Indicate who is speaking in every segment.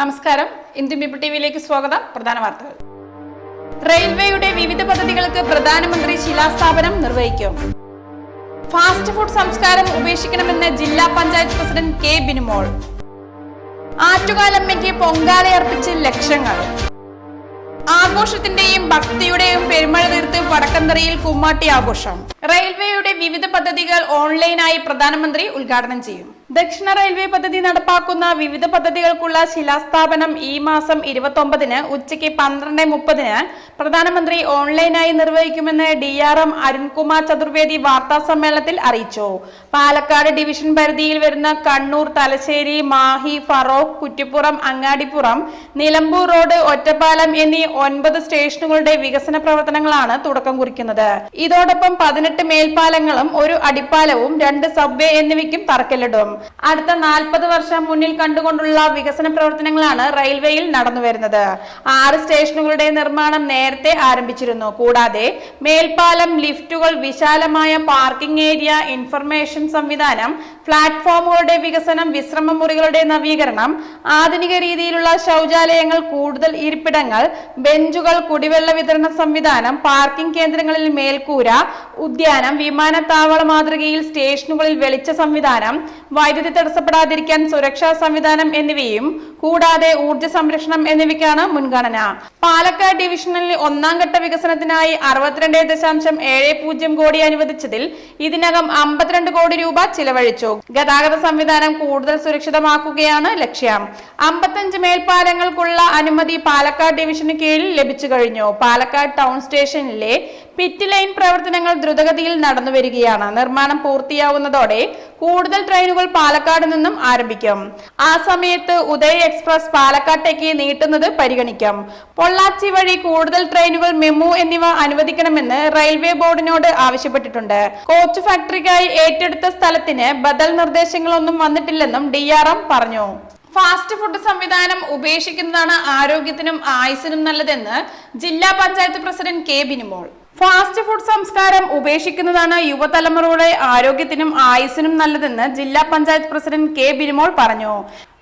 Speaker 1: നമസ്കാരം. Indian people ടിവിയിലേക്ക് സ്വാഗതം. പ്രധാന വാർത്തകൾ. റെയിൽവേയുടെ വിവിധ പദ്ധതികൾക്ക് പ്രധാനമന്ത്രി ശിലാസ്ഥാപനം നിർവഹിക്കും. ഫാസ്റ്റ് ഫുഡ് സംസ്കാരം ഉപേക്ഷിക്കണമെന്ന് ജില്ലാ പഞ്ചായത്ത് പ്രസിഡന്റ് കെ ബിനുമോൾ. ആറ്റുകാലമ്മയ്ക്ക് പൊങ്കാലയർപ്പിച്ച് ലക്ഷങ്ങൾ. ആഘോഷത്തിന്റെയും ഭക്തിയുടെയും പെരുമഴ തീർത്ത് വടക്കന്തറയിൽ കുമ്മാട്ടി ആഘോഷം. റെയിൽവേയുടെ വിവിധ പദ്ധതികൾ ഓൺലൈനായി പ്രധാനമന്ത്രി ഉദ്ഘാടനം ചെയ്യും. ദക്ഷിണ റെയിൽവേ പദ്ധതി നടപ്പാക്കുന്ന വിവിധ പദ്ധതികൾക്കുള്ള ശിലാസ്ഥാപനം ഈ മാസം ഇരുപത്തൊമ്പതിന് ഉച്ചയ്ക്ക് പന്ത്രണ്ട് മുപ്പതിന് പ്രധാനമന്ത്രി ഓൺലൈനായി നിർവഹിക്കുമെന്ന് D R M Arunkumar Chaturvedi വാർത്താ സമ്മേളനത്തിൽ അറിയിച്ചു. പാലക്കാട് ഡിവിഷൻ പരിധിയിൽ വരുന്ന കണ്ണൂർ തലശ്ശേരി മാഹി ഫറോക്ക് കുറ്റിപ്പുറം അങ്ങാടിപ്പുറം നിലമ്പൂർ റോഡ് ഒറ്റപ്പാലം എന്നീ ഒൻപത് സ്റ്റേഷനുകളുടെ വികസന പ്രവർത്തനങ്ങളാണ് തുടക്കം കുറിക്കുന്നത്. ഇതോടൊപ്പം പതിനെട്ട് മേൽപ്പാലങ്ങളും ഒരു അടിപ്പാലവും രണ്ട് സബ്വേ എന്നിവയ്ക്കും തറക്കല്ലിടും. അടുത്ത നാൽപ്പത് വർഷം മുന്നിൽ കണ്ടുകൊണ്ടുള്ള വികസന പ്രവർത്തനങ്ങളാണ് റെയിൽവേയിൽ നടന്നു വരുന്നത്. ആറ് സ്റ്റേഷനുകളുടെ നിർമ്മാണം നേരത്തെ ആരംഭിച്ചിരുന്നു. കൂടാതെ മേൽപ്പാലം ലിഫ്റ്റുകൾ വിശാലമായ പാർക്കിംഗ് ഏരിയ ഇൻഫർമേഷൻ സംവിധാനം പ്ലാറ്റ്ഫോമുകളുടെ വികസനം വിശ്രമ മുറികളുടെ നവീകരണം ആധുനിക രീതിയിലുള്ള ശൗചാലയങ്ങൾ കൂടുതൽ ഇരിപ്പിടങ്ങൾ ബെഞ്ചുകൾ കുടിവെള്ള വിതരണ സംവിധാനം പാർക്കിംഗ് കേന്ദ്രങ്ങളിൽ മേൽക്കൂര ഉദ്യാനം വിമാനത്താവള മാതൃകയിൽ സ്റ്റേഷനുകളിൽ വെളിച്ച സംവിധാനം വൈദ്യുതി തടസ്സപ്പെടാതിരിക്കാൻ സുരക്ഷാ സംവിധാനം എന്നിവയും കൂടാതെ ഊർജ സംരക്ഷണം എന്നിവയ്ക്കാണ് മുൻഗണന. പാലക്കാട് ഡിവിഷനിൽ ഒന്നാം ഘട്ട വികസനത്തിനായി അറുപത്തിരണ്ട് ദശാംശം ഏഴ് പൂജ്യം കോടി അനുവദിച്ചതിൽ ഇതിനകം അമ്പത്തിരണ്ട് കോടി രൂപ ചിലവഴിച്ചു. ഗതാഗത സംവിധാനം കൂടുതൽ സുരക്ഷിതമാക്കുകയാണ് ലക്ഷ്യം. അമ്പത്തഞ്ച് മേൽപ്പാലങ്ങൾക്കുള്ള അനുമതി പാലക്കാട് ഡിവിഷന് കീഴിൽ ലഭിച്ചു കഴിഞ്ഞു. പാലക്കാട് ടൗൺ സ്റ്റേഷനിലെ പിറ്റ് ലൈൻ പ്രവർത്തനങ്ങൾ ദ്രുതഗതിയിൽ നടന്നു വരികയാണ്. നിർമ്മാണം പൂർത്തിയാവുന്നതോടെ കൂടുതൽ ട്രെയിനുകൾ പാലക്കാട് നിന്നും ആരംഭിക്കും. ആ സമയത്ത് ഉദയ എക്സ്പ്രസ് പാലക്കാട്ടേക്ക് നീട്ടുന്നത് പരിഗണിക്കും. പൊള്ളാച്ചി വഴി കൂടുതൽ ട്രെയിനുകൾ മെമു എന്നിവ അനുവദിക്കണമെന്ന് റെയിൽവേ ബോർഡിനോട് ആവശ്യപ്പെട്ടിട്ടുണ്ട്. കോച്ച് ഫാക്ടറിക്കായി ഏറ്റെടുത്ത സ്ഥലത്തിന് ബദൽ നിർദ്ദേശങ്ങളൊന്നും വന്നിട്ടില്ലെന്നും ഡി പറഞ്ഞു. ഫാസ്റ്റ് ഫുഡ് സംവിധാനം ഉപേക്ഷിക്കുന്നതാണ് ആരോഗ്യത്തിനും ആയുസിനും നല്ലതെന്ന് ജില്ലാ panchayat president K Binimol. Fast food സംസ്കാരം ഉപേക്ഷിക്കുന്നതാണ് യുവതലമുറയുടെ ആരോഗ്യത്തിനും ആയുസിനും നല്ലതെന്ന് ജില്ലാ പഞ്ചായത്ത് പ്രസിഡന്റ് കെ ബിരിമോൾ പറഞ്ഞു.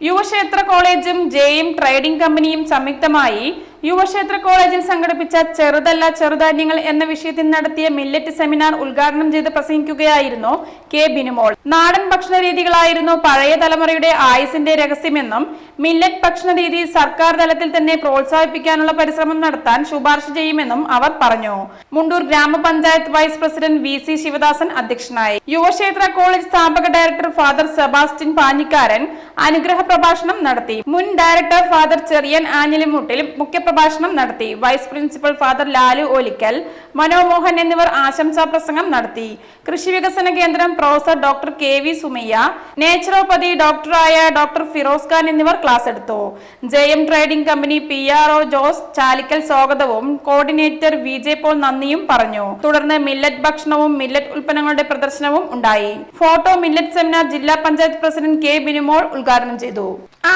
Speaker 1: യുവക്ഷേത്ര കോളേജും ജെയും ട്രേഡിംഗ് കമ്പനിയും സംയുക്തമായി യുവക്ഷേത്ര കോളേജിൽ സംഘടിപ്പിച്ച ചെറുതല്ല ചെറുധാന്യങ്ങൾ എന്ന വിഷയത്തിൽ നടത്തിയ മില്ലറ്റ് സെമിനാർ ഉദ്ഘാടനം ചെയ്ത് പ്രസംഗിക്കുകയായിരുന്നു കെ ബിനുമോൾ. നാടൻ ഭക്ഷണ രീതികളായിരുന്നു പഴയ തലമുറയുടെ ആയുസിന്റെ രഹസ്യമെന്നും മില്ലറ്റ് ഭക്ഷണ രീതി സർക്കാർ തലത്തിൽ തന്നെ പ്രോത്സാഹിപ്പിക്കാനുള്ള പരിശ്രമം നടത്താൻ ശുപാർശ ചെയ്യുമെന്നും അവർ പറഞ്ഞു. മുണ്ടൂർ ഗ്രാമപഞ്ചായത്ത് vice president V C Sivadasan അധ്യക്ഷനായി. യുവക്ഷേത്ര കോളേജ് സ്ഥാപക ഡയറക്ടർ ഫാദർ സെബാസ്റ്റ്യൻ പാഞ്ഞിക്കാരൻ അനുഗ്രഹ പ്രഭാഷണം നടത്തി. മുൻ ഡയറക്ടർ ഫാദർ ചെറിയൻ ആഞ്ഞിലിമുട്ടിൽ മുഖ്യപ്രഭാഷണം നടത്തി. Vice principal father Lalu Olickal Manomohan എന്നിവർ ആശംസാ പ്രസംഗം നടത്തി. Krishi Vikasana Kendram professor doctor K V Sumayya naturopathy ഡോക്ടറായ doctor Firoz Khan എന്നിവർ ക്ലാസ് എടുത്തു. Jayam trading company P R O Jose Chalickal സ്വാഗതവും കോർഡിനേറ്റർ വി ജെ പോൾ നന്ദിയും പറഞ്ഞു. തുടർന്ന് മില്ലറ്റ് ഭക്ഷണവും മില്ലറ്റ് ഉൽപ്പന്നങ്ങളുടെ പ്രദർശനവും ഉണ്ടായി. ഫോട്ടോ മില്ലറ്റ് സെമിനാർ ജില്ലാ പഞ്ചായത്ത് പ്രസിഡന്റ് കെ ബിനുമോൾ ഉദ്ഘാടനം ചെയ്തു.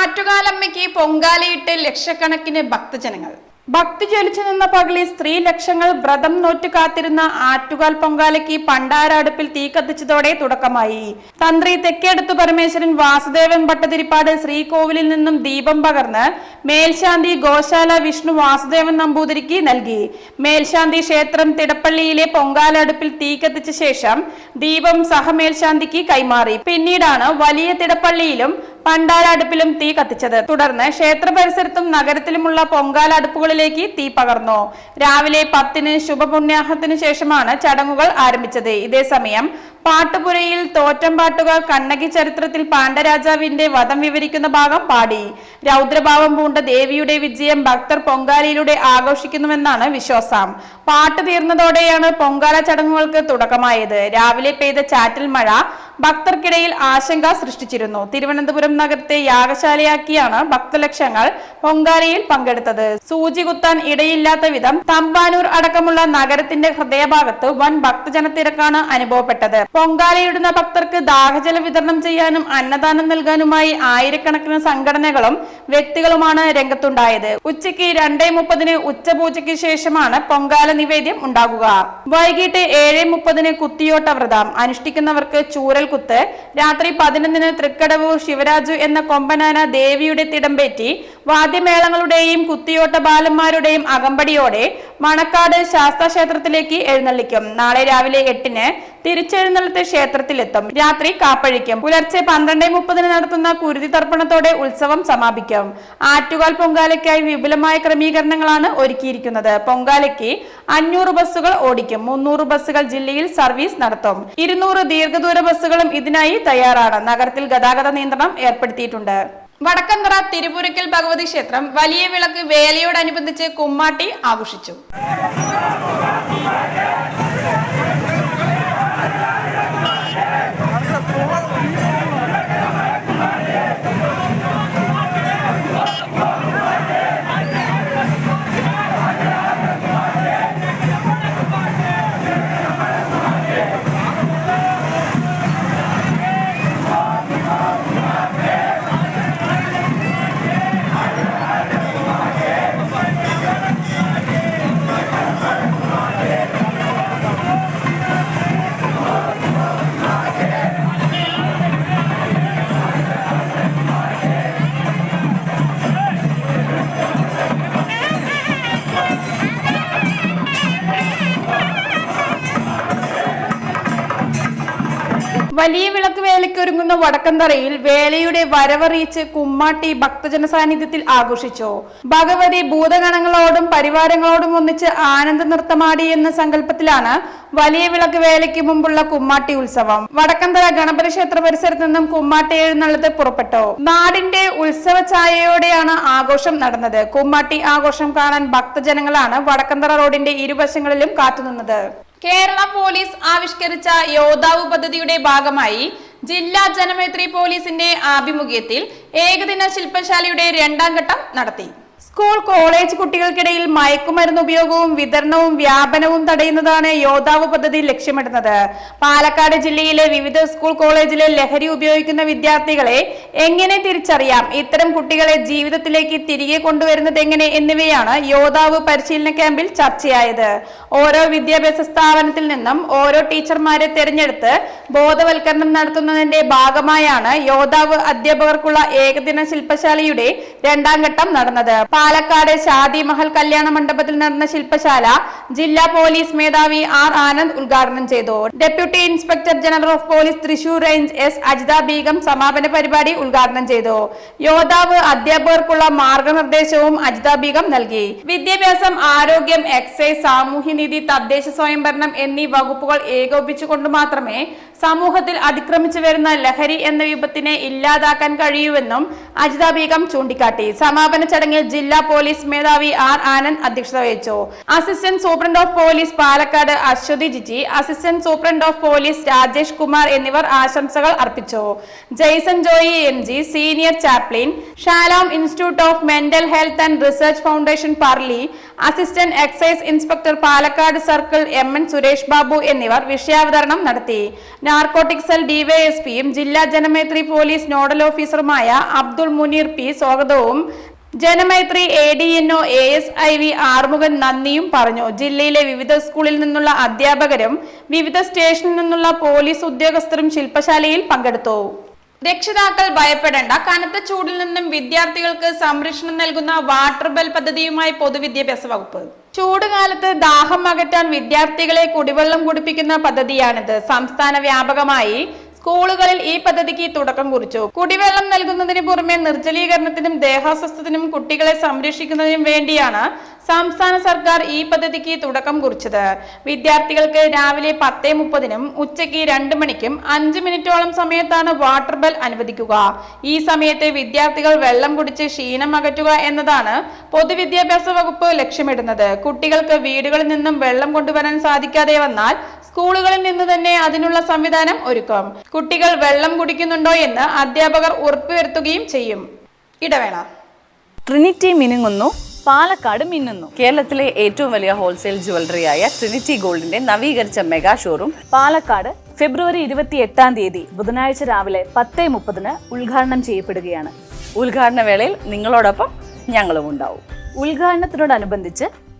Speaker 1: ആറ്റുകാലമ്മയ്ക്ക് പൊങ്കാലയിട്ട് ലക്ഷക്കണക്കിന് ഭക്തജനങ്ങൾ. ഭക്തി ജ്വലിച്ചു നിന്ന പകലിൽ സ്ത്രീ ലക്ഷങ്ങൾ വ്രതം നോറ്റ് കാത്തിരുന്ന ആറ്റുകാൽ പൊങ്കാലയ്ക്ക് പണ്ടാരടുപ്പിൽ തീ കത്തിച്ചതോടെ തുടക്കമായി. തന്ത്രി തെക്കേടുത്തു പരമേശ്വരൻ വാസുദേവൻ ഭട്ടതിരിപ്പാട് ശ്രീകോവിലിൽ നിന്നും ദീപം പകർന്ന് മേൽശാന്തി ഗോശാല വിഷ്ണു വാസുദേവൻ നമ്പൂതിരിക്ക് നൽകി. മേൽശാന്തി ക്ഷേത്രം തിടപ്പള്ളിയിലെ പൊങ്കാല അടുപ്പിൽ തീ കത്തിച്ച ശേഷം ദീപം സഹമേൽശാന്തിക്ക് കൈമാറി. പിന്നീടാണ് വലിയ തിടപ്പള്ളിയിലും പണ്ടാരടുപ്പിലും തീ കത്തിച്ചത്. തുടർന്ന് ക്ഷേത്ര പരിസരത്തും നഗരത്തിലുമുള്ള പൊങ്കാല അടുപ്പുകളിലേക്ക് തീ പകർന്നു. രാവിലെ പത്തിന് ശുഭപുണ്യാഹത്തിന് ശേഷമാണ് ചടങ്ങുകൾ ആരംഭിച്ചത്. ഇതേസമയം പാട്ടുപുരയിൽ തോറ്റം പാട്ടുകാർ കണ്ണകി ചരിത്രത്തിൽ പാണ്ഡരാജാവിന്റെ വധം വിവരിക്കുന്ന ഭാഗം പാടി. രൗദ്രഭാവം പൂണ്ട ദേവിയുടെ വിജയം ഭക്തർ പൊങ്കാലയിലൂടെ ആഘോഷിക്കുന്നുവെന്നാണ് വിശ്വാസം. പാട്ട് തീർന്നതോടെയാണ് പൊങ്കാല ചടങ്ങുകൾക്ക് തുടക്കമായത്. രാവിലെ പെയ്ത ചാറ്റൽ മഴ ഭക്തർക്കിടയിൽ ആശങ്ക സൃഷ്ടിച്ചിരുന്നു. തിരുവനന്തപുരം നഗരത്തെ യാഗശാലയാക്കിയാണ് ഭക്തലക്ഷങ്ങൾ പൊങ്കാലയിൽ പങ്കെടുത്തത്. സൂചി കുത്താൻ ഇടയില്ലാത്ത വിധം തമ്പാനൂർ അടക്കമുള്ള നഗരത്തിന്റെ ഹൃദയഭാഗത്ത് വൻ ഭക്തജനത്തിരക്കാണ് അനുഭവപ്പെട്ടത്. പൊങ്കാലയിടുന്ന ഭക്തർക്ക് ദാഹജലം വിതരണം ചെയ്യാനും അന്നദാനം നൽകാനുമായി ആയിരക്കണക്കിന് സംഘടനകളും വ്യക്തികളുമാണ് രംഗത്തുണ്ടായത്. ഉച്ചയ്ക്ക് രണ്ടേ മുപ്പതിന് ഉച്ചപൂജയ്ക്ക് ശേഷമാണ് പൊങ്കാല നിവേദ്യം ഉണ്ടാകുക. വൈകിട്ട് ഏഴ് മുപ്പതിന് കുത്തിയോട്ട വ്രതം. അനുഷ്ഠിക്കുന്നവർക്ക് ചൂരൽ കുത്ത്. രാത്രി പതിനൊന്നിന് തൃക്കടവൂർ ശിവരാജു എന്ന കൊമ്പനാന ദേവിയുടെ തിടമ്പേറ്റി വാദ്യമേളങ്ങളുടെയും കുത്തിയോട്ട ബാലന്മാരുടെയും അകമ്പടിയോടെ മണക്കാട് ശാസ്താ ക്ഷേത്രത്തിലേക്ക് എഴുന്നള്ളിക്കും. നാളെ രാവിലെ എട്ടിന് തിരിച്ചെഴുന്നള്ളത്ത് ക്ഷേത്രത്തിലെത്തും. രാത്രി കാപ്പഴിക്കും. പുലർച്ചെ പന്ത്രണ്ട് മുപ്പതിന് നടത്തുന്ന കുരുതി തർപ്പണത്തോടെ ഉത്സവം സമാപിക്കും. ആറ്റുകാൽ പൊങ്കാലയ്ക്കായി വിപുലമായ ക്രമീകരണങ്ങളാണ് ഒരുക്കിയിരിക്കുന്നത്. പൊങ്കാലയ്ക്ക് അഞ്ഞൂറ് ബസ്സുകൾ ഓടിക്കും. മുന്നൂറ് ബസ്സുകൾ ജില്ലയിൽ സർവീസ് നടത്തും. ഇരുന്നൂറ് ദീർഘദൂര ബസ്സുകളും ഇതിനായി തയ്യാറാണ്. നഗരത്തിൽ ഗതാഗത നിയന്ത്രണം ഏർപ്പെടുത്തിയിട്ടുണ്ട്. വടക്കന്തറ തിരുപുരക്കൽ ഭഗവതി ക്ഷേത്രം വലിയ വിളക്ക് വേലയോടനുബന്ധിച്ച് കുമ്മാട്ടി ആഘോഷിച്ചു. ഒരുങ്ങുന്ന വടക്കന്തറയിൽ വേലയുടെ വരവറിയിച്ച് കുമ്മാട്ടി ഭക്തജന സാന്നിധ്യത്തിൽ ആഘോഷിച്ചു. ഭഗവതി ഭൂതഗണങ്ങളോടും പരിവാരങ്ങളോടും ഒന്നിച്ച് ആനന്ദ നൃത്തമാടി എന്ന സങ്കല്പത്തിലാണ് വലിയ വിളക്ക് വേലയ്ക്ക് മുമ്പുള്ള കുമ്മാട്ടി ഉത്സവം. വടക്കന്തറ ഗണപതി ക്ഷേത്ര പരിസരത്ത് നിന്നും കുമ്മാട്ടി എഴുന്നള്ളത്ത് പുറപ്പെട്ടു. നാടിന്റെ ഉത്സവ ഛായയോടെയാണ് ആഘോഷം നടന്നത്. കുമ്മാട്ടി ആഘോഷം കാണാൻ ഭക്തജനങ്ങളാണ് വടക്കന്തറ റോഡിന്റെ ഇരുവശങ്ങളിലും കാത്തുനിന്നത്. കേരള പോലീസ് ആവിഷ്കരിച്ച യോദ്ധാവ് പദ്ധതിയുടെ ഭാഗമായി ജില്ലാ ജനമൈത്രി പോലീസിന്റെ ആഭിമുഖ്യത്തിൽ ഏകദിന ശില്പശാലയുടെ രണ്ടാം ഘട്ടം നടത്തി. സ്കൂൾ കോളേജ് കുട്ടികൾക്കിടയിൽ മയക്കുമരുന്ന് ഉപയോഗവും വിതരണവും വ്യാപനവും തടയുന്നതാണ് യോദ്ധാവ് പദ്ധതി ലക്ഷ്യമിടുന്നത്. പാലക്കാട് ജില്ലയിലെ വിവിധ സ്കൂൾ കോളേജിലെ ലഹരി ഉപയോഗിക്കുന്ന വിദ്യാർത്ഥികളെ എങ്ങനെ തിരിച്ചറിയാം? ഇത്തരം കുട്ടികളെ ജീവിതത്തിലേക്ക് തിരികെ കൊണ്ടുവരുന്നത് എങ്ങനെ എന്നിവയാണ് യോദ്ധാവ് പരിശീലന ക്യാമ്പിൽ ചർച്ചയായത്. ഓരോ വിദ്യാഭ്യാസ സ്ഥാപനത്തിൽ നിന്നും ഓരോ ടീച്ചർമാരെ തെരഞ്ഞെടുത്ത് ബോധവൽക്കരണം നടത്തുന്നതിന്റെ ഭാഗമായാണ് യോദ്ധാവ് അധ്യാപകർക്കുള്ള ഏകദിന ശില്പശാലയുടെ രണ്ടാം ഘട്ടം നടന്നത്. പാലക്കാട് ഷാദി മഹൽ കല്യാണ മണ്ഡപത്തിൽ നടന്ന ശില്പശാല ജില്ലാ പോലീസ് മേധാവി ആർ ആനന്ദ് ഉദ്ഘാടനം ചെയ്തു. Deputy inspector general of police Thrissur range S Ajitha Begum സമാപന പരിപാടി ഉദ്ഘാടനം ചെയ്തു. യോദ്ധാവ് അധ്യാപകർക്കുള്ള മാർഗനിർദ്ദേശവും അജിത ബീഗം നൽകി. വിദ്യാഭ്യാസം ആരോഗ്യം എക്സൈസ് സാമൂഹ്യനീതി തദ്ദേശ സ്വയംഭരണം എന്നീ വകുപ്പുകൾ ഏകോപിച്ചുകൊണ്ട് മാത്രമേ സമൂഹത്തിൽ അതിക്രമിച്ചു വരുന്ന ലഹരി എന്ന വിപത്തിനെ ഇല്ലാതാക്കാൻ കഴിയുമെന്നും അജിത ബീഗം ചൂണ്ടിക്കാട്ടി. സമാപന ചടങ്ങിൽ ജില്ലാ പോലീസ് മേധാവി ആർ ആനന്ദ് അധ്യക്ഷത വഹിച്ചു. Assistant superintendent of police Palakkad Aswathy Jiji assistant superintendent of police Rajesh Kumar എന്നിവർ ആശംസകൾ അർപ്പിച്ചു. Jaison Joy M G senior chaplain Shalom institute of mental health and research foundation Parli assistant excise inspector Palakkad circle M N Suresh Babu എന്നിവർ വിഷയാവതരണം നടത്തി. Narcotic cell ഡിവൈഎസ്പിയും ജില്ലാ Janamaithri police nodal ഓഫീസറുമായ Abdul Muneer P സ്വാഗതവും. Janamaithri A D N O A S I V Arumukhan നന്ദിയും പറഞ്ഞു. ജില്ലയിലെ വിവിധ സ്കൂളിൽ നിന്നുള്ള അധ്യാപകരും വിവിധ സ്റ്റേഷനിൽ നിന്നുള്ള പോലീസ് ഉദ്യോഗസ്ഥരും ശില്പശാലയിൽ പങ്കെടുത്തു. രക്ഷിതാക്കൾ ഭയപ്പെടേണ്ട. കനത്ത ചൂടിൽ നിന്നും വിദ്യാർത്ഥികൾക്ക് സംരക്ഷണം നൽകുന്ന വാട്ടർ ബെൽ പദ്ധതിയുമായി പൊതുവിദ്യാഭ്യാസ വകുപ്പ്. ചൂടുകാലത്ത് ദാഹം അകറ്റാൻ വിദ്യാർത്ഥികളെ കുടിവെള്ളം കുടിപ്പിക്കുന്ന പദ്ധതിയാണിത്. സംസ്ഥാന വ്യാപകമായി സ്കൂളുകളിൽ ഈ പദ്ധതിക്ക് തുടക്കം കുറിച്ചു. കുടിവെള്ളം നൽകുന്നതിന് പുറമെ നിർജലീകരണത്തിനും ദേഹാസ്വസ്ഥത്തിനും കുട്ടികളെ സംരക്ഷിക്കുന്നതിനും വേണ്ടിയാണ് സംസ്ഥാന സർക്കാർ ഈ പദ്ധതിക്ക് തുടക്കം കുറിച്ചത്. വിദ്യാർത്ഥികൾക്ക് രാവിലെ പത്ത് മുപ്പതിനും ഉച്ചയ്ക്ക് രണ്ട് മണിക്കും അഞ്ച് മിനിറ്റോളം സമയത്താണ് വാട്ടർ ബെൽ അനുവദിക്കുക. ഈ സമയത്ത് വിദ്യാർത്ഥികൾ വെള്ളം കുടിച്ച് ക്ഷീണം അകറ്റുക എന്നതാണ് പൊതുവിദ്യാഭ്യാസ വകുപ്പ് ലക്ഷ്യമിടുന്നത്. കുട്ടികൾക്ക് വീടുകളിൽ നിന്നും വെള്ളം കൊണ്ടുവരാൻ സാധിക്കാതെ വന്നാൽ സ്കൂളുകളിൽ നിന്ന് തന്നെ അതിനുള്ള സംവിധാനം ഒരുക്കും. കുട്ടികൾ വെള്ളം കുടിക്കുന്നുണ്ടോ എന്ന് അധ്യാപകർ ഉറപ്പുവരുത്തുകയും ചെയ്യും. ഇടവേള.
Speaker 2: ട്രിനിറ്റി മിനുങ്ങുന്നു പാലക്കാട് മിന്നുന്നു. കേരളത്തിലെ ഏറ്റവും വലിയ ഹോൾസെയിൽ ജുവലറിയായ ട്രിനിറ്റി ഗോൾഡിന്റെ നവീകരിച്ച മെഗാ ഷോറൂം പാലക്കാട് ഫെബ്രുവരി ഇരുപത്തി എട്ടാം തീയതി ബുധനാഴ്ച രാവിലെ പത്തേ മുപ്പതിന് ഉദ്ഘാടനം ചെയ്യപ്പെടുകയാണ്. ഉദ്ഘാടന വേളയിൽ നിങ്ങളോടൊപ്പം ഞങ്ങളും ഉണ്ടാവും ഉദ്ഘാടനത്തിനോടനുബന്ധിച്ച്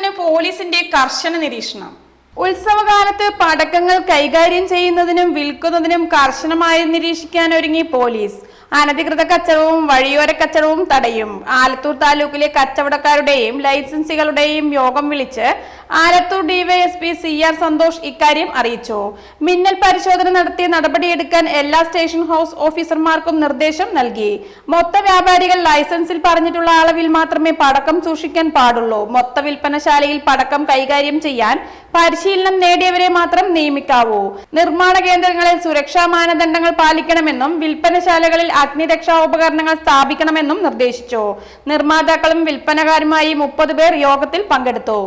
Speaker 1: കച്ചവടത്തിന് പോലീസിന്റെ കർശന നിരീക്ഷണം. ഉത്സവകാലത്ത് പടക്കങ്ങൾ കൈകാര്യം ചെയ്യുന്നതിനും വിൽക്കുന്നതിനും കർശനമായി നിരീക്ഷിക്കാൻ ഒരുങ്ങി പോലീസ്. അനധികൃത കച്ചവടവും വഴിയോര കച്ചവടവും തടയും. ആലത്തൂർ താലൂക്കിലെ കച്ചവടക്കാരുടെയും ലൈസൻസികളുടെയും യോഗം വിളിച്ച് Alathur DYSP C R Santhosh ഇക്കാര്യം അറിയിച്ചു. മിന്നൽ പരിശോധന നടത്തി നടപടിയെടുക്കാൻ എല്ലാ സ്റ്റേഷൻ ഹൗസ് ഓഫീസർമാർക്കും നിർദ്ദേശം നൽകി. മൊത്ത വ്യാപാരികൾ ലൈസൻസിൽ പറഞ്ഞിട്ടുള്ള അളവിൽ മാത്രമേ പടക്കം സൂക്ഷിക്കാൻ പാടുള്ളൂ. മൊത്ത വിൽപ്പനശാലയിൽ പടക്കം കൈകാര്യം ചെയ്യാൻ പരിശീലനം നേടിയവരെ മാത്രം നിയമിക്കാവൂ. നിർമ്മാണ കേന്ദ്രങ്ങളിൽ സുരക്ഷാ മാനദണ്ഡങ്ങൾ പാലിക്കണമെന്നും വിൽപ്പനശാലകളിൽ അഗ്നിരക്ഷാ ഉപകരണങ്ങൾ സ്ഥാപിക്കണമെന്നും നിർദ്ദേശിച്ചു. നിർമ്മാതാക്കളും വിൽപ്പനക്കാരുമായി മുപ്പത് പേർ യോഗത്തിൽ പങ്കെടുത്തു.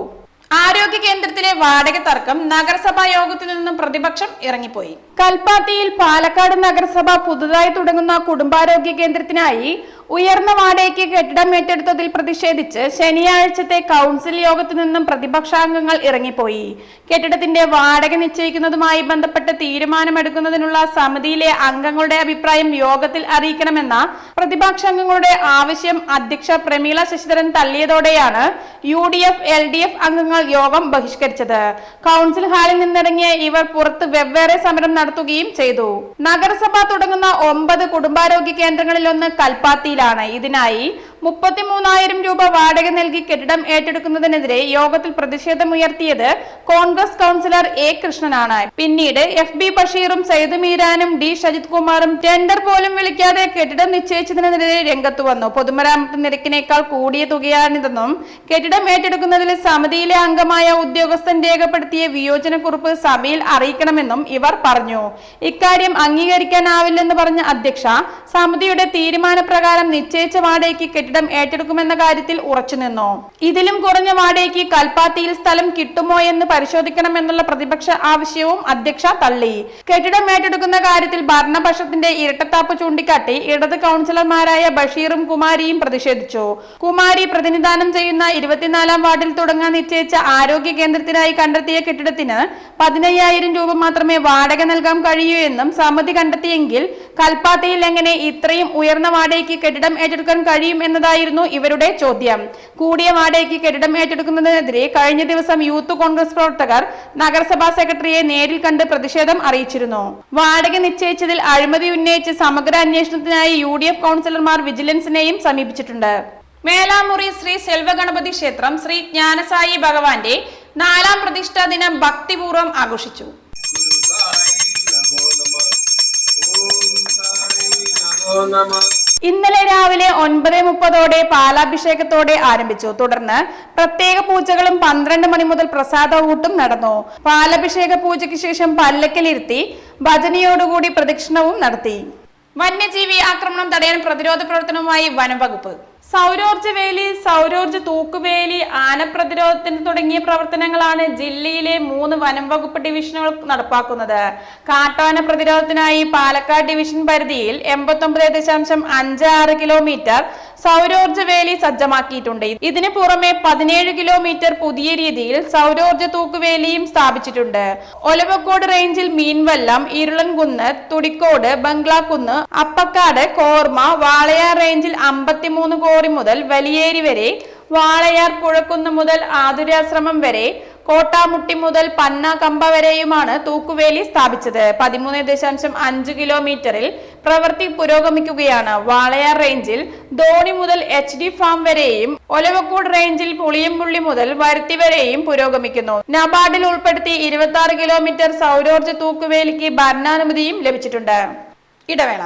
Speaker 1: ആരോഗ്യ കേന്ദ്രത്തിലെ വാടക തർക്കം നഗരസഭാ യോഗത്തിൽ നിന്നും പ്രതിപക്ഷം ഇറങ്ങിപ്പോയി. കൽപ്പാത്തിയിൽ പാലക്കാട് നഗരസഭ പുതുതായി തുടങ്ങുന്ന കുടുംബാരോഗ്യ കേന്ദ്രത്തിനായി ഉയർന്ന വാടകയ്ക്ക് കെട്ടിടം ഏറ്റെടുത്തതിൽ പ്രതിഷേധിച്ച് ശനിയാഴ്ചത്തെ കൗൺസിൽ യോഗത്തിൽ നിന്നും പ്രതിപക്ഷാംഗങ്ങൾ ഇറങ്ങിപ്പോയി. കെട്ടിടത്തിന്റെ വാടക നിശ്ചയിക്കുന്നതുമായി ബന്ധപ്പെട്ട് തീരുമാനമെടുക്കുന്നതിനുള്ള സമിതിയിലെ അംഗങ്ങളുടെ അഭിപ്രായം യോഗത്തിൽ അറിയിക്കണമെന്ന പ്രതിപക്ഷാംഗങ്ങളുടെ ആവശ്യം അധ്യക്ഷ Prameela Sasidharan തള്ളിയതോടെയാണ് U D F L D F അംഗങ്ങൾ യോഗം ബഹിഷ്കരിച്ചത്. കൗൺസിൽ ഹാളിൽ നിന്നിറങ്ങിയ ഇവർ പുറത്ത് വെവ്വേറെ സമരം നടത്തുകയും ചെയ്തു. നഗരസഭ തുടങ്ങുന്ന ഒമ്പത് കുടുംബാരോഗ്യ കേന്ദ്രങ്ങളിലൊന്ന് കൽപ്പാത്തിയിലാണ്. ഇതിനായി മുപ്പത്തിമൂന്നായിരം രൂപ വാടക നൽകി കെട്ടിടം ഏറ്റെടുക്കുന്നതിനെതിരെ യോഗത്തിൽ പ്രതിഷേധമുയർത്തിയത് കോൺഗ്രസ് കൗൺസിലർ എ കൃഷ്ണനാണ്. പിന്നീട് എഫ് ബി ബഷീറും സയ്യിദ് മീരാനും ഡി ഷജിത് കുമാറും ടെൻഡർ പോലും വിളിക്കാതെ കെട്ടിടം നിശ്ചയിച്ചതിനെതിരെ രംഗത്ത് വന്നു. പൊതുമരാമത്ത് നിരക്കിനേക്കാൾ കൂടിയ തുകയാണിതെന്നും കെട്ടിടം ഏറ്റെടുക്കുന്നതിൽ സമിതിയിലെ അംഗമായ ഉദ്യോഗസ്ഥൻ രേഖപ്പെടുത്തിയ വിയോജനക്കുറിപ്പ് സഭയിൽ അറിയിക്കണമെന്നും ഇവർ പറഞ്ഞു. ഇക്കാര്യം അംഗീകരിക്കാനാവില്ലെന്ന് പറഞ്ഞ അധ്യക്ഷ സമിതിയുടെ തീരുമാനപ്രകാരം നിശ്ചയിച്ച വാടകയ്ക്ക് കെട്ടിടം ഏറ്റെടുക്കുമെന്ന കാര്യത്തിൽ ഉറച്ചുനിന്നു ഇതിലും കുറഞ്ഞ വാടകയ്ക്ക് കൽപ്പാത്തിയിൽ സ്ഥലം കിട്ടുമോ എന്ന് പരിശോധിക്കണമെന്നുള്ള പ്രതിപക്ഷ ആവശ്യവും അധ്യക്ഷ തള്ളി. കെട്ടിടം ഏറ്റെടുക്കുന്ന കാര്യത്തിൽ ഭരണപക്ഷത്തിന്റെ ഇരട്ടത്താപ്പ് ചൂണ്ടിക്കാട്ടി ഇടത് കൗൺസിലർമാരായ ബഷീറും കുമാരിയും പ്രതിഷേധിച്ചു. കുമാരി പ്രതിനിധാനം ചെയ്യുന്ന ഇരുപത്തിനാലാം വാർഡിൽ തുടങ്ങാൻ നിശ്ചയിച്ച ആരോഗ്യ കേന്ദ്രത്തിനായി കണ്ടെത്തിയ കെട്ടിടത്തിന് പതിനയ്യായിരം രൂപ മാത്രമേ വാടക നൽകാൻ കഴിയൂ എന്നും സമിതി കണ്ടെത്തിയെങ്കിൽ കൽപ്പാത്തയിൽ എങ്ങനെ ഇത്രയും ഉയർന്ന വാടകയ്ക്ക് കെട്ടിടം ഏറ്റെടുക്കാൻ കഴിയും എന്നതായിരുന്നു ഇവരുടെ ചോദ്യം. കൂടിയ വാടകയ്ക്ക് കെട്ടിടം ഏറ്റെടുക്കുന്നതിനെതിരെ കഴിഞ്ഞ ദിവസം യൂത്ത് കോൺഗ്രസ് പ്രവർത്തകർ നഗരസഭാ സെക്രട്ടറിയെ നേരിൽ കണ്ട് പ്രതിഷേധം അറിയിച്ചിരുന്നു. വാടക നിശ്ചയിച്ചതിൽ അഴിമതി ഉന്നയിച്ച് സമഗ്ര അന്വേഷണത്തിനായി യു ഡി എഫ് കൗൺസിലർമാർ വിജിലൻസിനെയും സമീപിച്ചിട്ടുണ്ട്. മേലാമുറി ശ്രീ സെൽവഗണപതി ക്ഷേത്രം ശ്രീ ജ്ഞാനസായി ഭഗവാന്റെ നാലാം പ്രതിഷ്ഠാ ദിനം ഭക്തിപൂർവം ആഘോഷിച്ചു. ഇന്നലെ രാവിലെ ഒൻപത് മുപ്പതോടെ പാലാഭിഷേകത്തോടെ ആരംഭിച്ചു. തുടർന്ന് പ്രത്യേക പൂജകളും പന്ത്രണ്ട് മണി മുതൽ പ്രസാദ ഊട്ടും നടന്നു. പാലാഭിഷേക പൂജയ്ക്ക് ശേഷം പല്ലക്കിലിരുത്തി ഭജനയോടുകൂടി പ്രദക്ഷിണവും നടത്തി. വന്യജീവി ആക്രമണം തടയാൻ പ്രതിരോധ പ്രവർത്തനവുമായി വനം വകുപ്പ് സൗരോർജ വേലി സൗരോർജ തൂക്കുവേലി ആനപ്രതിരോധത്തിന് തുടങ്ങിയ പ്രവർത്തനങ്ങളാണ് ജില്ലയിലെ മൂന്ന് വനം വകുപ്പ് ഡിവിഷനുകൾ നടപ്പാക്കുന്നത്. കാട്ടാന പ്രതിരോധത്തിനായി പാലക്കാട് ഡിവിഷൻ പരിധിയിൽ എൺപത്തൊമ്പത് ദശാംശം അഞ്ച് ആറ് കിലോമീറ്റർ സൗരോർജ വേലി സജ്ജമാക്കിയിട്ടുണ്ട്. ഇതിനു പുറമെ പതിനേഴ് കിലോമീറ്റർ പുതിയ രീതിയിൽ സൗരോർജ തൂക്കുവേലിയും സ്ഥാപിച്ചിട്ടുണ്ട്. ഒലവക്കോട് റേഞ്ചിൽ മീൻവല്ലം ഇരുളൻകുന്ന് തുടിക്കോട് ബംഗ്ലാക്കുന്ന് അപ്പക്കാട് കോർമ വാളയാർ റേഞ്ചിൽ അമ്പത്തിമൂന്ന് കോറി മുതൽ വലിയേരി വരെ വാളയാർ പുഴക്കുന്ന് മുതൽ ആതുരാശ്രമം വരെ കോട്ടാമുട്ടി മുതൽ പന്ന കമ്പ വരെയുമാണ് തൂക്കുവേലി സ്ഥാപിച്ചത്. പതിമൂന്ന് ദശാംശം അഞ്ച് കിലോമീറ്ററിൽ പ്രവൃത്തി പുരോഗമിക്കുകയാണ്. വാളയാർ റേഞ്ചിൽ ധോണി മുതൽ എച്ച് ഡി ഫാം വരെയും ഒലവക്കോട് റേഞ്ചിൽ പുളിയമ്പുള്ളി മുതൽ വരുത്തി വരെയും പുരോഗമിക്കുന്നു. നബാർഡിൽ ഉൾപ്പെടുത്തി ഇരുപത്തി കിലോമീറ്റർ സൗരോർജ തൂക്കുവേലിക്ക് ഭരണാനുമതിയും ലഭിച്ചിട്ടുണ്ട്. ഇടവേള.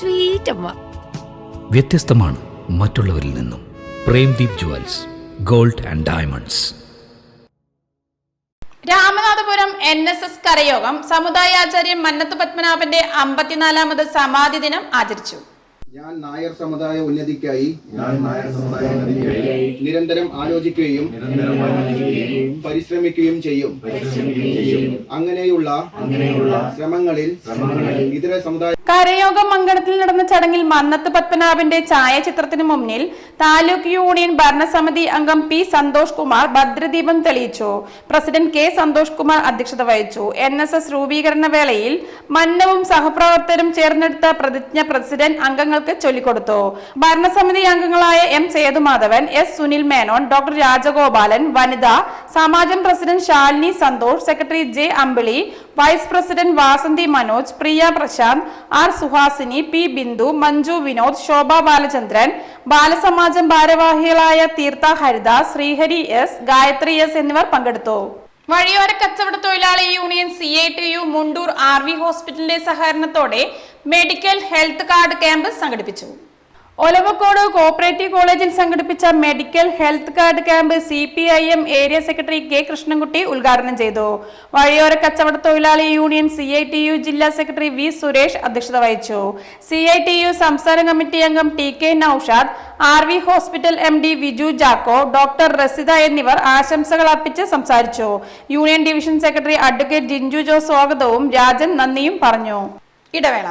Speaker 3: സ്വീറ്റ് അമ്മ
Speaker 4: വ്യത്യസ്തമാണ് മറ്റുള്ളവരിൽ നിന്നും. Premdeep jewels gold and diamonds.
Speaker 1: Ramanathapuram N S S കരയോഗം സമുദായാചാര്യൻ മന്നത്ത് പത്മനാഭന്റെ അമ്പത്തിനാലാമത് സമാധി ദിനം ആചരിച്ചു.
Speaker 5: ഞാൻ നായർ സമുദായ ഉന്നതിക്കായി നിരന്തരം ആലോചിക്കുകയും പരിശ്രമിക്കുകയും ചെയ്യും. അങ്ങനെയുള്ള ശ്രമങ്ങളിൽ ഇതര സമുദായ
Speaker 1: കരയോഗം മംഗളത്തിൽ നടന്ന ചടങ്ങിൽ മന്നത്ത് പത്മനാഭന്റെ ഛായാചിത്രത്തിന് മുന്നിൽ താലൂക്ക് യൂണിയൻ ഭരണസമിതി അംഗം പി സന്തോഷ് കുമാർ ഭദ്രദീപം തെളിയിച്ചു. പ്രസിഡന്റ് കെ സന്തോഷ് കുമാർ അധ്യക്ഷത വഹിച്ചു. എൻ എസ് എസ് രൂപീകരണ വേളയിൽ മന്നവും സഹപ്രവർത്തകരും ചേർന്നെടുത്ത പ്രതിജ്ഞ പ്രസിഡന്റ് അംഗങ്ങൾക്ക് ചൊല്ലിക്കൊടുത്തു. ഭരണസമിതി അംഗങ്ങളായ M Sethumadhavan S Sunil Menon doctor Rajagopalan വനിത സമാജം president Shalini Santhosh secretary J Ambili vice president Vasanthi Manoj Priya Prasanth R Suhasini P Bindu Manju Vinod Shobha Balachandran ബാലസമാജം ഭാരവാഹികളായ Theertha Haridas Sreehari S Gayathri S എന്നിവർ പങ്കെടുത്തു. വഴിയോര കച്ചവട തൊഴിലാളി union C I T U Mundur R V ഹോസ്പിറ്റലിന്റെ സഹകരണത്തോടെ medical health card camp സംഘടിപ്പിച്ചു. Olavakkode cooperative കോളേജിൽ സംഘടിപ്പിച്ച medical health card camp C P I M area secretary K Krishnankutty ഉദ്ഘാടനം ചെയ്തു. വഴിയോര കച്ചവട തൊഴിലാളി union C I T U ജില്ലാ സെക്രട്ടറി വി സുരേഷ് അധ്യക്ഷത വഹിച്ചു. സി ഐ ടി യു സംസ്ഥാന കമ്മിറ്റി അംഗം T K Naushad R V hospital M D Viju Jacko doctor Rasida എന്നിവർ ആശംസകൾ അർപ്പിച്ച് സംസാരിച്ചു. Union division secretary advocate Jinju Jo സ്വാഗതവും രാജൻ നന്ദിയും പറഞ്ഞു. ഇടവേള.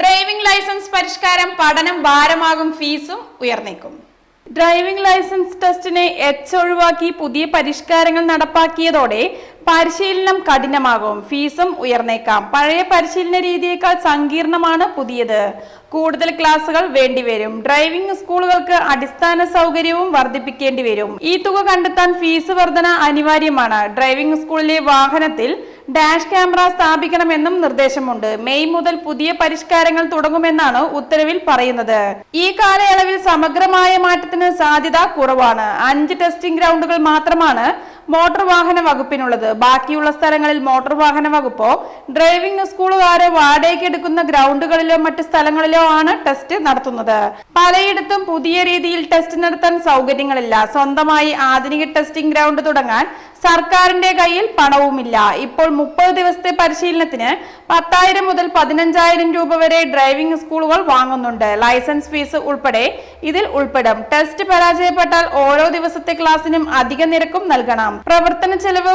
Speaker 1: Driving licence പരിഷ്കാരം പഠനം ഭാരമാകും ഫീസും ഉയർന്നേക്കും. ഡ്രൈവിംഗ് ലൈസൻസ് ടെസ്റ്റിനെ എച്ച് ഒഴിവാക്കി പുതിയ പരിഷ്കാരങ്ങൾ നടപ്പാക്കിയതോടെ പരിശീലനം കഠിനമാകും. ഫീസും ഉയർന്നേക്കാം. പഴയ പരിശീലന രീതിയേക്കാൾ സങ്കീർണമാണ് പുതിയത്. കൂടുതൽ ക്ലാസുകൾ വേണ്ടിവരും. ഡ്രൈവിംഗ് സ്കൂളുകൾക്ക് അടിസ്ഥാന സൗകര്യവും വർദ്ധിപ്പിക്കേണ്ടി വരും. ഈ തുക കണ്ടെത്താൻ ഫീസ് വർധന അനിവാര്യമാണ്. ഡ്രൈവിംഗ് സ്കൂളിലെ വാഹനത്തിൽ ഡാഷ് ക്യാമറ സ്ഥാപിക്കണമെന്നും നിർദ്ദേശമുണ്ട്. മെയ് മുതൽ പുതിയ പരിഷ്കാരങ്ങൾ തുടങ്ങുമെന്നാണ് ഉത്തരവിൽ പറയുന്നത്. ഈ കാലയളവിൽ സമഗ്രമായ മാറ്റത്തിന് സാധ്യത കുറവാണ്. അഞ്ച് ടെസ്റ്റിംഗ് ഗ്രൗണ്ടുകൾ മാത്രമാണ് മോട്ടോർ വാഹന വകുപ്പിനുള്ളത്. ബാക്കിയുള്ള സ്ഥലങ്ങളിൽ മോട്ടോർ വാഹന വകുപ്പോ ഡ്രൈവിംഗ് സ്കൂളുകാരോ വാടകയ്ക്ക് എടുക്കുന്ന ഗ്രൗണ്ടുകളിലോ മറ്റ് സ്ഥലങ്ങളിലോ ആണ് ടെസ്റ്റ് നടത്തുന്നത്. പലയിടത്തും പുതിയ രീതിയിൽ ടെസ്റ്റ് നടത്താൻ സൗകര്യങ്ങളില്ല. സ്വന്തമായി ആധുനിക ടെസ്റ്റിംഗ് ഗ്രൗണ്ട് തുടങ്ങാൻ സർക്കാരിന്റെ കയ്യിൽ പണവുമില്ല. ഇപ്പോൾ മുപ്പത് ദിവസത്തെ പരിശീലനത്തിന് പത്തായിരം മുതൽ പതിനഞ്ചായിരം രൂപ വരെ ഡ്രൈവിംഗ് സ്കൂളുകൾ വാങ്ങുന്നുണ്ട്. ലൈസൻസ് ഫീസ് ഉൾപ്പെടെ ഇതിൽ ഉൾപ്പെടും. ടെസ്റ്റ് പരാജയപ്പെട്ടാൽ ഓരോ ദിവസത്തെ ക്ലാസിനും അധിക നിരക്കും നൽകണം. പ്രവർത്തന ചെലവ്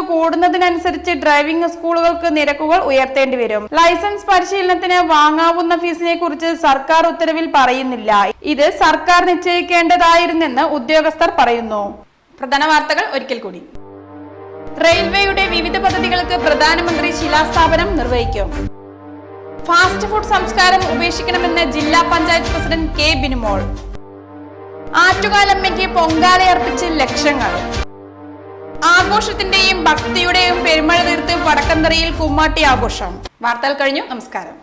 Speaker 1: കൂടുന്നതിനനുസരിച്ച് ഡ്രൈവിംഗ് സ്കൂളുകൾക്ക് നിരക്കുകൾ ഉയർത്തേണ്ടി വരും. ലൈസൻസ് പരിശീലനത്തിന് വാങ്ങാവുന്ന ഫീസിനെ കുറിച്ച് സർക്കാർ ഉത്തരവിൽ പറയുന്നില്ല. ഇത് സർക്കാർ നിശ്ചയിക്കേണ്ടതായിരുന്നെന്ന് ഉദ്യോഗസ്ഥർ പറയുന്നു. പ്രധാന വാർത്തകൾ ഒരിക്കൽ കൂടി. റെയിൽവേയുടെ വിവിധ പദ്ധതികൾക്ക് പ്രധാനമന്ത്രി ശിലാസ്ഥാപനം നിർവഹിക്കും. ഫാസ്റ്റ് ഫുഡ് സംസ്കാരം ഉപേക്ഷിക്കണമെന്ന് ജില്ലാ പഞ്ചായത്ത് പ്രസിഡന്റ് കെ ബിനുമോൾ. ആറ്റുകാലമ്മയ്ക്ക് പൊങ്കാലയർപ്പിച്ച് ലക്ഷങ്ങൾ. ആഘോഷത്തിന്റെയും ഭക്തിയുടെയും പെരുമഴ തീർത്ത് വടക്കന്തറയിൽ കുമ്മാട്ടി ആഘോഷം വാർത്തകൾ കഴിഞ്ഞു നമസ്കാരം.